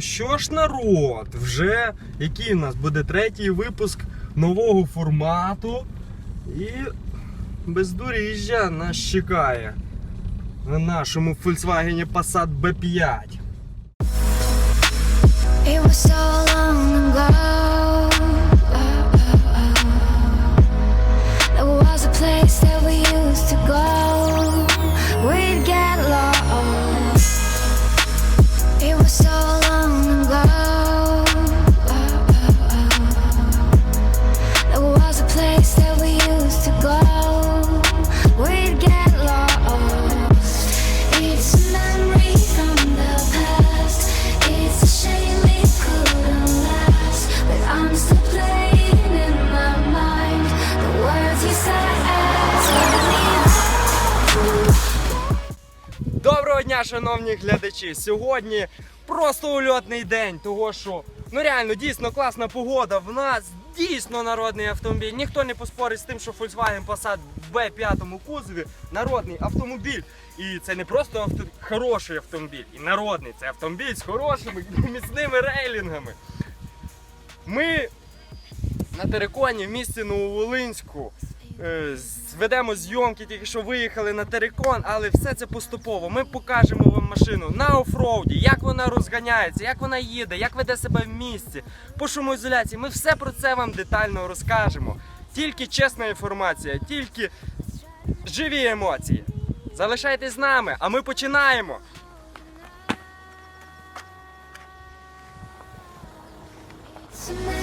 Що ж, народ, вже який у нас буде третій випуск нового формату. І бездоріжжя нас чекає на нашому Volkswagen Passat B5. It was so long ago. Шановні глядачі! Сьогодні просто ульотний день, того що ну реально дійсно класна погода. В нас дійсно народний автомобіль. Ніхто не поспорить з тим, що Volkswagen Passat в B5 кузові народний автомобіль. І це не просто авто... хороший автомобіль, і народний. Це автомобіль з хорошими міцними рейлінгами. Ми на Тереконі в місті Нововолинську. Е, Зведемо зйомки, тільки що виїхали на Терекон, але все це поступово. Ми покажемо вам машину на офроуді, як вона розганяється, як вона їде, як веде себе в місті, по шумоізоляції. Ми все про це вам детально розкажемо. Тільки чесна інформація, тільки живі емоції. Залишайтесь з нами, а ми починаємо. It's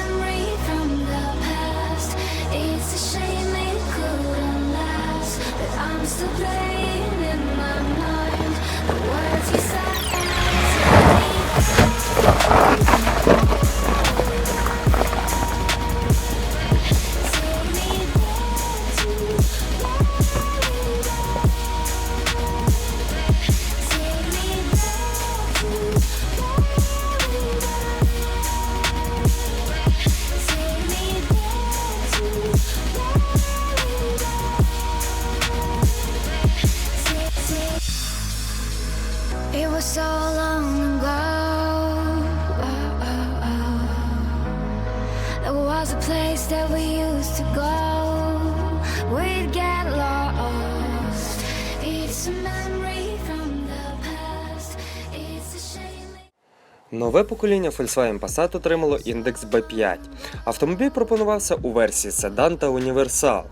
Нове покоління Volkswagen Passat отримало індекс B5. Автомобіль пропонувався у версії седан та універсал.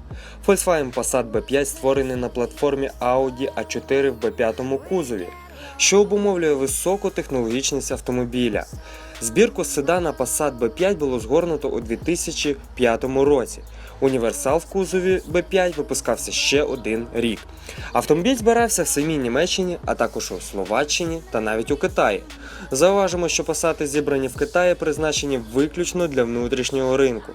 Volkswagen Passat B5 створений на платформі Audi A4 в B5 кузові, що обумовлює високу технологічність автомобіля. Збірку седана Passat B5 було згорнуто у 2005 році. Універсал в кузові B5 випускався ще один рік. Автомобіль збирався в самій Німеччині, а також у Словаччині та навіть у Китаї. Зауважимо, що пасати зібрані в Китаї призначені виключно для внутрішнього ринку.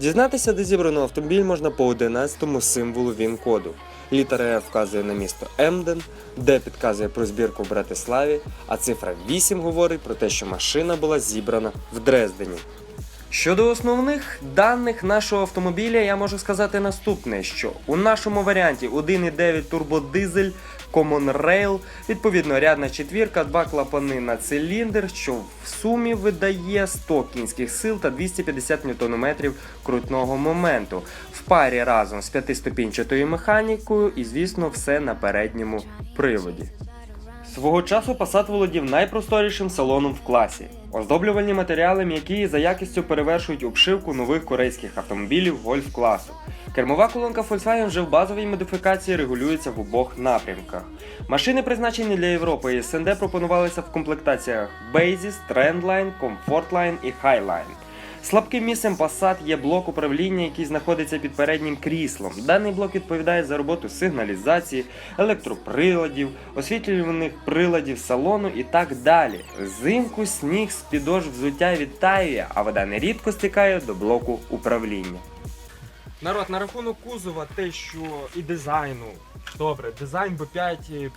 Дізнатися, де зібрано автомобіль можна по 11-му символу ВІН-коду. Літера F вказує на місто Емден, Д підказує про збірку в Братиславі, а цифра 8 говорить про те, що машина була зібрана в Дрездені. Щодо основних даних нашого автомобіля, я можу сказати наступне: що у нашому варіанті 1,9 турбодизель Common Rail, відповідно рядна четвірка, два клапани на циліндр, що в сумі видає 100 кінських сил та 250 Нм крутного моменту. Парі разом з п'ятиступінчатою механікою і, звісно, все на передньому приводі. Свого часу Passat володів найпросторішим салоном в класі. Оздоблювальні матеріали м'які за якістю перевершують обшивку нових корейських автомобілів гольф класу. Кермова колонка Volkswagen вже в базовій модифікації регулюється в обох напрямках. Машини, призначені для Європи і СНД, пропонувалися в комплектаціях Basis, Trendline, Comfortline і Highline. Слабким місцем Passat є блок управління, який знаходиться під переднім кріслом. Даний блок відповідає за роботу сигналізації, електроприладів, освітлюваних приладів салону і так далі. Взимку сніг з підошв взуття відтаює, а вода нерідко стікає до блоку управління. Народ, на рахунок кузова, те, що і дизайну. Добре, дизайн B5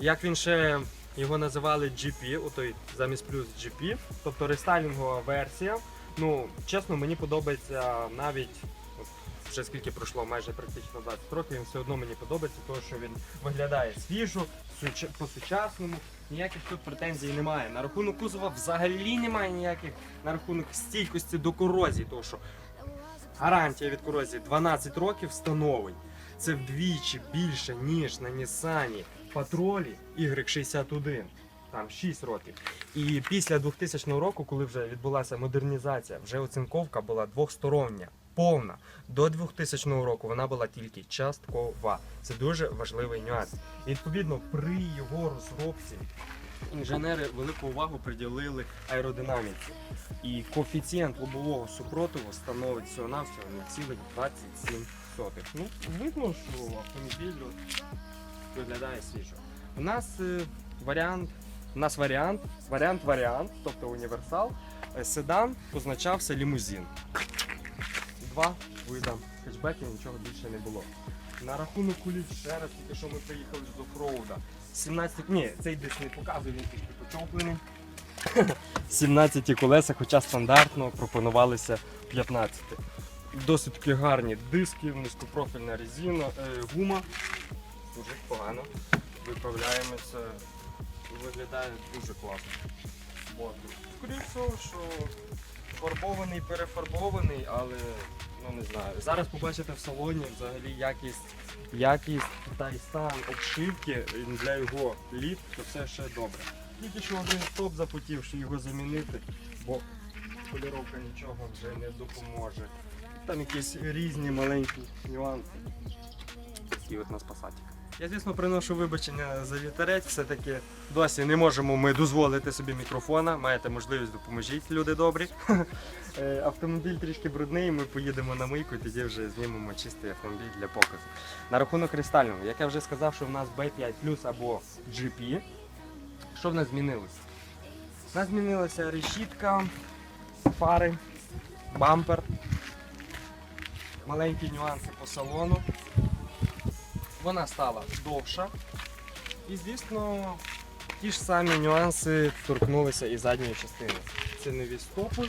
як він ще його називали GP, отой замість плюс GP, тобто рестайлінгова версія. Ну, чесно, мені подобається навіть вже скільки пройшло, майже практично 20 років, він все одно мені подобається, тому що він виглядає свіжо, по-сучасному. Ніяких тут претензій немає. На рахунок кузова взагалі немає ніяких на рахунок стійкості до корозії, тому що гарантія від корозії 12 років встановлень. Це вдвічі більше, ніж на Нісані Патролі Y61. Там 6 років. І після 2000 року, коли вже відбулася модернізація, вже оцинковка була двохстороння, повна. До 2000 року вона була тільки часткова. Це дуже важливий нюанс. Відповідно при його розробці інженери велику увагу приділили аеродинаміці. І коефіцієнт лобового супротиву становить всього навсього 0,27. Ну, видно, що автомобіль виглядає свіжо. У нас е, варіант, у нас варіант, варіант варіант, тобто універсал. Е, Седан позначався лімузин. Два вида хетчбеків, нічого більше не було. На рахунок куліт ще раз, тільки що ми приїхали з офроуда. 17, ні, цей диск не показує, він трішки почоплений. 17 колеса, хоча стандартно пропонувалися 15. Досить таки гарні диски, низькопрофільна резина, е, гума. Дуже погано. Виправляємося. Виглядає дуже класно. От. Скоріше що фарбований, перефарбований, але ну не знаю. Зараз побачите в салоні взагалі якість, якість та й стан обшивки для його літ, то все ще добре. Тільки що один стоп запотів, що його замінити, бо поліровка нічого вже не допоможе. Там якісь різні маленькі нюанси. Такі от нас пасатик. Я, звісно, приношу вибачення за вітерець, все-таки досі не можемо ми дозволити собі мікрофона. Маєте можливість, допоможіть, люди добрі. Е, Автомобіль трішки брудний, ми поїдемо на мийку і тоді вже знімемо чистий автомобіль для показу. На рахунок кристального, як я вже сказав, що в нас B5 Plus або GP. Що в нас змінилося? У нас змінилася решітка, фари, бампер, маленькі нюанси по салону. Вона стала довша. І, звісно, ті ж самі нюанси торкнулися і задньої частини. Це нові стопи,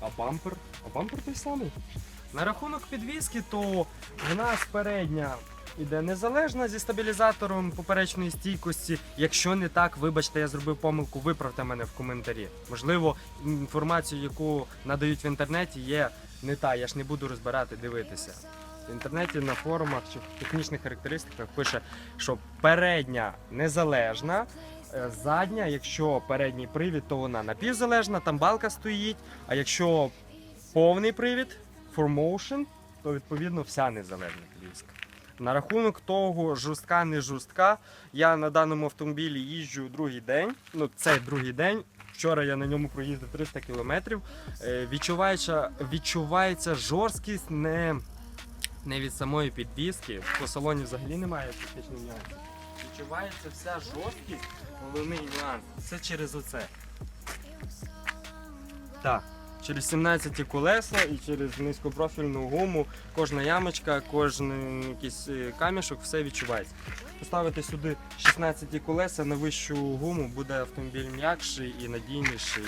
а бампер. А бампер той самий. На рахунок підвіски, то в нас передня іде незалежна зі стабілізатором поперечної стійкості. Якщо не так, вибачте, я зробив помилку, виправте мене в коментарі. Можливо, інформацію, яку надають в інтернеті, є не та. Я ж не буду розбирати, дивитися. Інтернеті на форумах чи в технічних характеристиках пише, що передня незалежна, е, задня, якщо передній привід, то вона напівзалежна, там балка стоїть. А якщо повний привід, 4Motion, то відповідно вся незалежна підвізка. На рахунок того, жорстка, не жорстка, я на даному автомобілі їжджу другий день. Ну, цей другий день. Вчора я на ньому проїздив 300 кілометрів. Е, Відчувається, відчувається жорсткість не, не від самої підвіски. По салоні взагалі немає практично нюансів. Відчувається вся жорсткість, головний нюанс. Це через оце. Так. Через 17 колеса і через низькопрофільну гуму кожна ямочка, кожен якийсь е, камішок, все відчувається. Поставити сюди 16 колеса на вищу гуму буде автомобіль м'якший і надійніший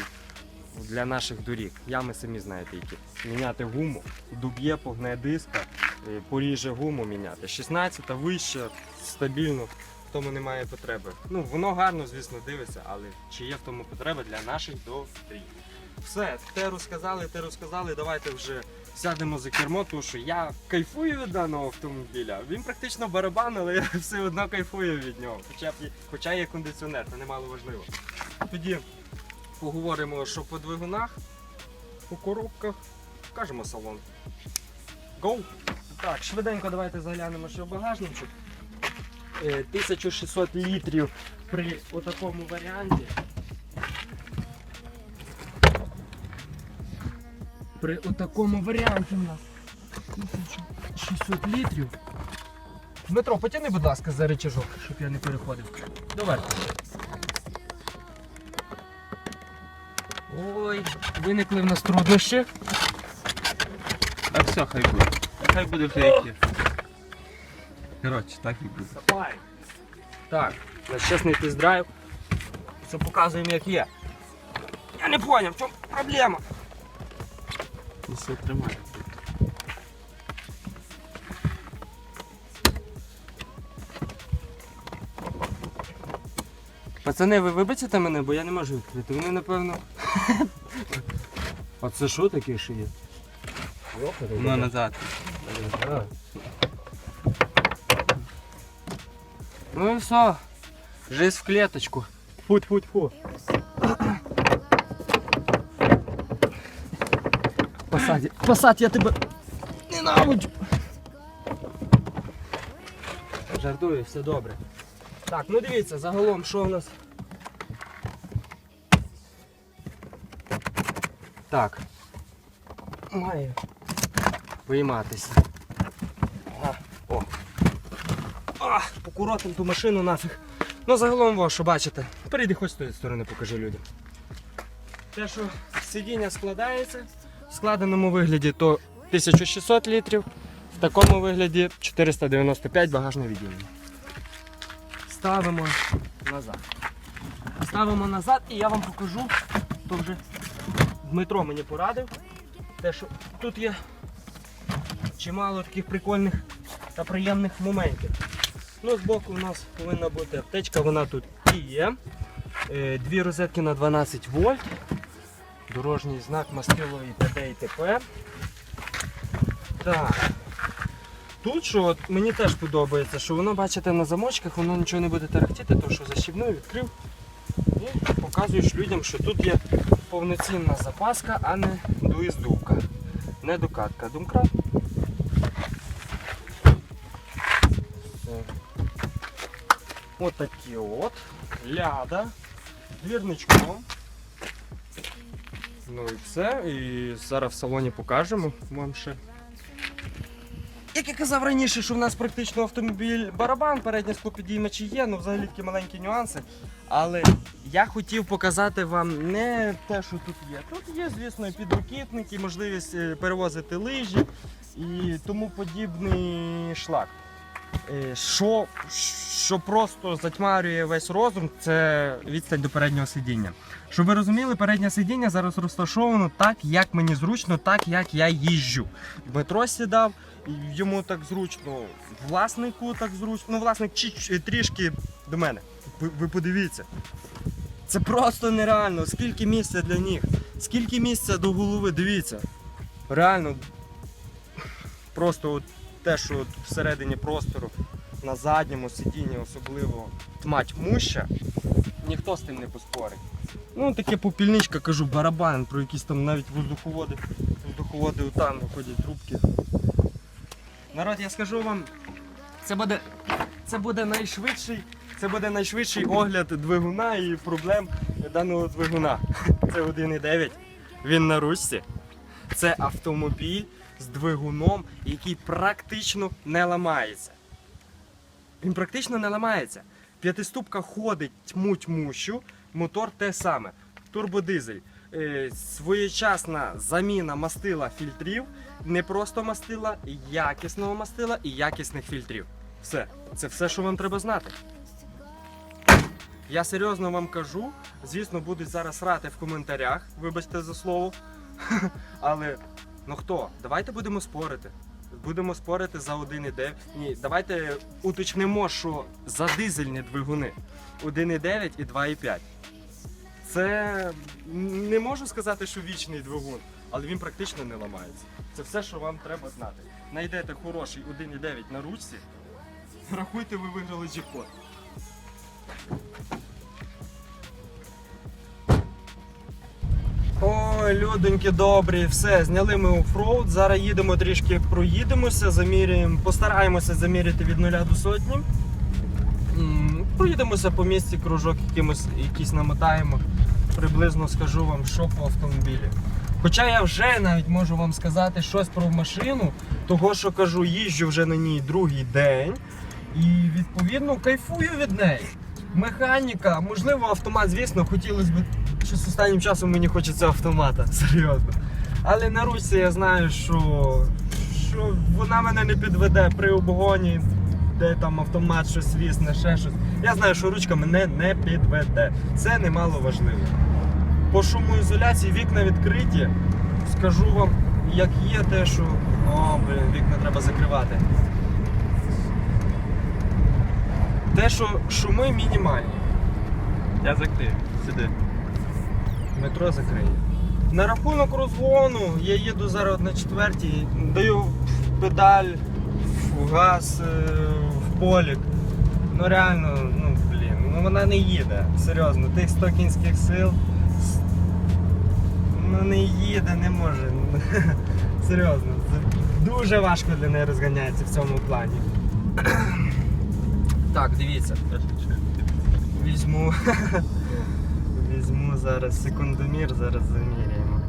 для наших доріг. Ями самі знаєте які. Міняти гуму, дуб'є, погне диска, поріже гуму міняти. 16 вище, стабільно, в тому немає потреби. Ну, воно гарно, звісно, дивиться, але чи є в тому потреба для наших доріг. Все, те розказали, те розказали. Давайте вже сядемо за кермо, тому що я кайфую від даного автомобіля. Він практично барабан, але я все одно кайфую від нього. Хоча, хоча є кондиціонер, це немало важливо. Тоді поговоримо, що по двигунах, по коробках, покажемо салон. Go! Так, швиденько давайте заглянемо, що в багажничок. Е, 1600 літрів при отакому варіанті. При отакому варіанті у нас 1600 літрів. Дмитро, потягни, будь ласка, за речажок, щоб я не переходив. Доверху. Ой, виникли в нас труднощі. А все, хай буде. Хай буде в рейті. Коротше, так і буде. Так, на чесний тест-драйв. Все показуємо як є. Я не зрозумів, в чому проблема. І все тримає. Пацани, ви вибачите мене, бо я не можу відкрити. Вони, напевно... А це що таке ще є? Ну назад. А. Ну і все. Жизнь в клеточку. Фу, фу, фу. Посадь, посадь, я тебе ненавиджу. Жартую, все добре. Так, ну дивіться, загалом, що в нас. Так. Має вийматися. А, о. А, покуротим ту машину нафіг. Ну загалом во, що бачите. Перейди хоч з тої сторони, покажи людям. Те, що сидіння складається, в складеному вигляді то 1600 літрів, в такому вигляді 495 багажне відділення. Ставимо назад. Ставимо назад і я вам покажу, то вже Дмитро мені порадив, те, що тут є чимало таких прикольних та приємних моментів. Ну, збоку у нас повинна бути аптечка, вона тут і є. Е, Дві розетки на 12 вольт. Дорожній знак мастило і т.д. і т.п. Так. Тут що от, мені теж подобається, що воно, бачите, на замочках воно нічого не буде тарахтіти, тому що защібнув, відкрив і показуєш людям, що тут є повноцінна запаска, а не дуїздувка. Не докатка, думка. думкрат. Все. От такі от. Ляда. Двірничком. Ну і все. І зараз в салоні покажемо вам ще. Я казав раніше, що в нас практично автомобіль барабан, передні склопідіймачі є, ну взагалі такі маленькі нюанси. Але я хотів показати вам не те, що тут є. Тут є, звісно, і підрукітники, можливість е, перевозити лижі і тому подібний шлак. Е, Що, що просто затьмарює весь розум, це відстань до переднього сидіння. Щоб ви розуміли, переднє сидіння зараз розташовано так, як мені зручно, так як я їжджу. Дмитро сідав, йому так зручно, власнику так зручно. Ну, власник трішки до мене. Ви, ви подивіться. Це просто нереально. Скільки місця для ніг, скільки місця до голови, дивіться. Реально. Просто от те, що всередині простору, на задньому сидінні особливо тьма тьмуща, ніхто з тим не поспорить. Ну, таке попільничка, кажу, барабан, про якісь там навіть воздуховоди, воздуховоди там виходять трубки. Народ, я скажу вам, це буде, це буде найшвидший, це буде найшвидший огляд двигуна і проблем даного двигуна. Це 1.9. Він на ручці. Це автомобіль з двигуном, який практично не ламається. Він практично не ламається. П'ятиступка ходить тьму тьмущу, мотор те саме. Турбодизель. Е, своєчасна заміна мастила фільтрів, не просто мастила, якісного мастила і якісних фільтрів. Все. Це все, що вам треба знати. Я серйозно вам кажу. Звісно, будуть зараз рати в коментарях, вибачте за слово. Але ну хто? Давайте будемо спорити. Будемо спорити за 1,9. Ні, давайте уточнимо, що за дизельні двигуни 1,9 і 2,5. Це не можу сказати, що вічний двигун, але він практично не ламається. Це все, що вам треба знати. Найдете хороший 1,9 на ручці, рахуйте, ви виграли джекпот. Ой, людоньки добрі, все, зняли ми оффроуд. Зараз їдемо трішки проїдемося, заміряємо, постараємося заміряти від нуля до сотні. Проїдемося по місті, кружок якимось, якийсь намотаємо. Приблизно скажу вам, що по автомобілі. Хоча я вже навіть можу вам сказати щось про машину, того що кажу, їжджу вже на ній другий день. І відповідно кайфую від неї. Механіка, можливо, автомат, звісно, хотілося б. Щось останнім часом мені хочеться автомата, серйозно. Але на ручці я знаю, що, що вона мене не підведе при обгоні, де там автомат щось вісне, ще щось. Я знаю, що ручка мене не підведе. Це немало важливо. По шумоізоляції вікна відкриті. Скажу вам, як є те, що. О, блін, вікна треба закривати. Те, що шуми мінімальні. Я закрив. Сиди. Метро закриє. На рахунок розгону я їду зараз на четвертій, даю в педаль, в газ, е, в полік. Ну реально, ну блін, ну вона не їде. Серйозно, тих 100 кінських сил. Ну не їде, не може. Серйозно, дуже важко для неї розганяється в цьому плані. Так, дивіться. Візьму. Візьму зараз секундомір, зараз заміряємо.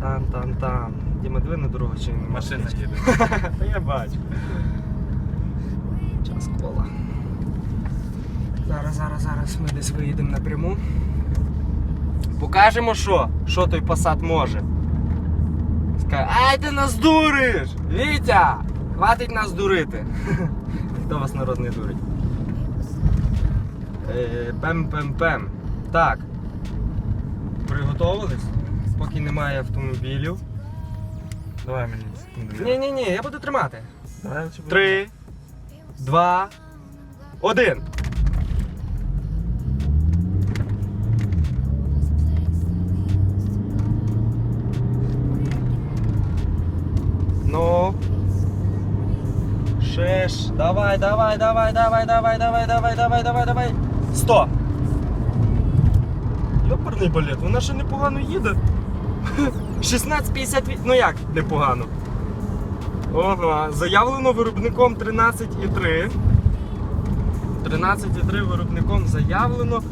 Там, там, там. Діма, диви на дорогу чи не Машина їде. Та я бачу. Час кола. Зараз, зараз, зараз ми десь виїдемо напряму. Покажемо, що? Що той посад може. Скаже, ай ти нас дуриш! Вітя! Хватить нас дурити. Хто вас народ не дурить? Пем-пем-пем. Так. Приготовились? Поки немає автомобілів. Давай мені секунду. Ні, ні, ні, я буду тримати. Три, два, один. Давай, давай, давай, давай, давай, давай, давай, давай, давай, давай. Сто. Йоперний балет, вона ще непогано їде. 16,58. Ну як непогано? Ага, заявлено виробником 13,3. 13,3 виробником заявлено,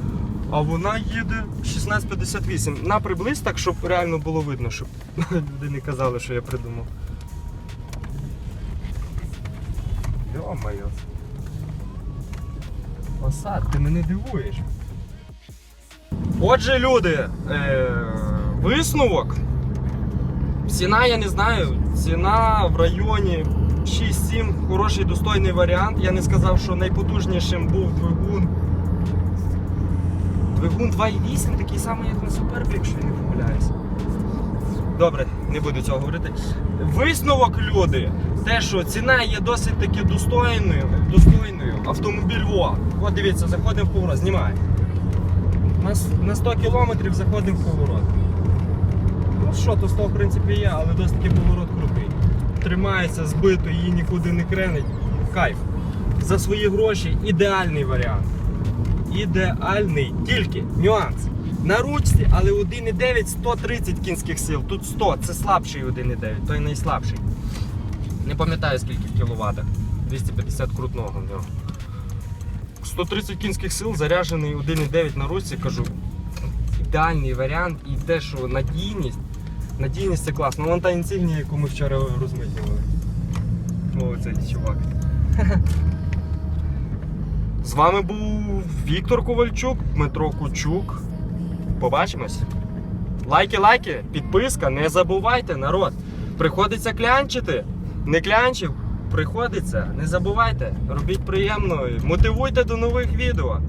а вона їде 16,58. На приблизь так, щоб реально було видно, щоб люди не казали, що я придумав. Йо-моє. Осад, ти мене дивуєш. Отже, люди, е- висновок. Ціна, я не знаю. Ціна в районі 6-7 хороший достойний варіант. Я не сказав, що найпотужнішим був двигун. Двигун 2.8, такий самий, як на Супербі, якщо я не помиляюсь. Добре, не буду цього говорити. Висновок, люди, те, що ціна є досить таки достойною. достойною. Автомобіль Во. От дивіться, заходимо в поворот, знімай. На, на 100 кілометрів заходимо в поворот. Ну що, то 100 в принципі є, але досить таки поворот крутий. Тримається збито, її нікуди не кренить. Кайф. За свої гроші ідеальний варіант. Ідеальний. Тільки нюанс. На ручці, але 1,9 130 кінських сил. Тут 100, це слабший 1,9, той найслабший. Не пам'ятаю скільки в кіловатах. 250 крутного в нього. 130 кінських сил заряджений 1,9 на ручці, кажу. Ідеальний варіант і те, що надійність. Надійність це класно. Вон та інсигнія, яку ми вчора розмитнювали. О, цей чувак. З вами був Віктор Ковальчук, Дмитро Кучук. Побачимось. Лайки, лайки, підписка, не забувайте, народ. Приходиться клянчити. Не клянчив, приходиться. Не забувайте. Робіть приємно. Мотивуйте до нових відео.